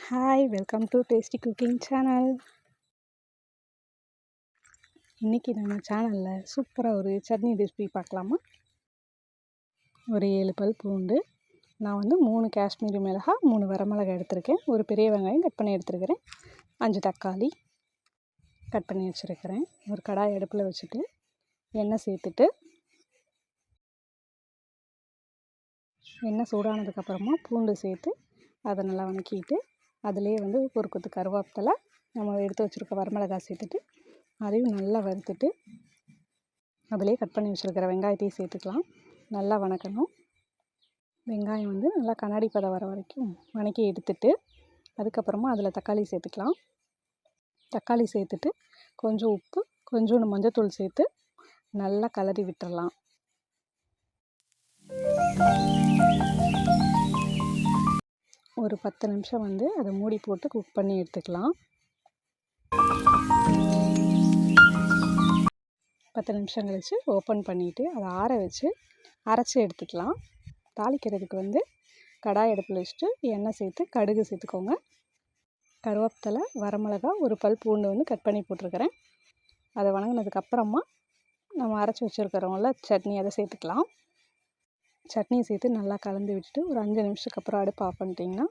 Hi welcome to tasty cooking channel இன்றைக்கி நம்ம சேனலில் சூப்பராக ஒரு சட்னி ரெசிபி பார்க்கலாமா? ஒரு ஏழு பல் பூண்டு நான் வந்து மூணு காஷ்மீரி மிளகா மூணு வரமிளகாய் எடுத்திருக்கேன். ஒரு பெரிய வெங்காயம் கட் பண்ணி எடுத்துருக்கிறேன். அஞ்சு தக்காளி கட் பண்ணி வச்சுருக்கிறேன். ஒரு கடாய் அடுப்பில் வச்சுட்டு எண்ணெய் சேர்த்துட்டு எண்ணெய் சூடானதுக்கப்புறமா பூண்டு சேர்த்து அதை நல்லா வணக்கிட்டு அதுலேயே வந்து ஒரு கொத்து கருவேப்பிலை நம்ம எடுத்து வச்சுருக்க வரமிளகாய் சேர்த்துட்டு அதையும் நல்லா வறுத்துட்டு அதிலே கட் பண்ணி வச்சுருக்கிற வெங்காயத்தையும் சேர்த்துக்கலாம். நல்லா வணக்கணும். வெங்காயம் வந்து நல்லா கண்ணாடி பதம் வர வரைக்கும் வணக்கி எடுத்துட்டு அதுக்கப்புறமா அதில் தக்காளி சேர்த்துக்கலாம். தக்காளி சேர்த்துட்டு கொஞ்சம் உப்பு கொஞ்சோண்டு மஞ்சத்தூள் சேர்த்து நல்லா கலரி விட்டுறலாம். ஒரு பத்து நிமிஷம் வந்து அதை மூடி போட்டு குக் பண்ணி எடுத்துக்கலாம். பத்து நிமிஷம் கழித்து ஓப்பன் பண்ணிவிட்டு அதை ஆற வச்சு அரைச்சி எடுத்துக்கலாம். தாளிக்கிறதுக்கு வந்து கடாய் அடுப்பில் வச்சுட்டு எண்ணெய் சேர்த்து கடுகு சேர்த்துக்கோங்க. கருவேப்பிலை வரமிளகா ஒரு பல் பூண்டு வந்து கட் பண்ணி போட்டிருக்கிறேன். அதை வணங்கினதுக்கப்புறமா நம்ம அரைச்சி வச்சுருக்கிறோம்ல சட்னி அதை சேர்த்துக்கலாம். சட்னியை சேர்த்து நல்லா கலந்து விட்டுட்டு ஒரு அஞ்சு நிமிஷத்துக்கு அப்புறம் அடுப்பு ஆஃப் பண்ணிட்டிங்கன்னா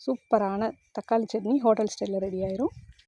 சூப்பரான தக்காளி சட்னி ஹோட்டல் ஸ்டைலில் ரெடி ஆயிடும்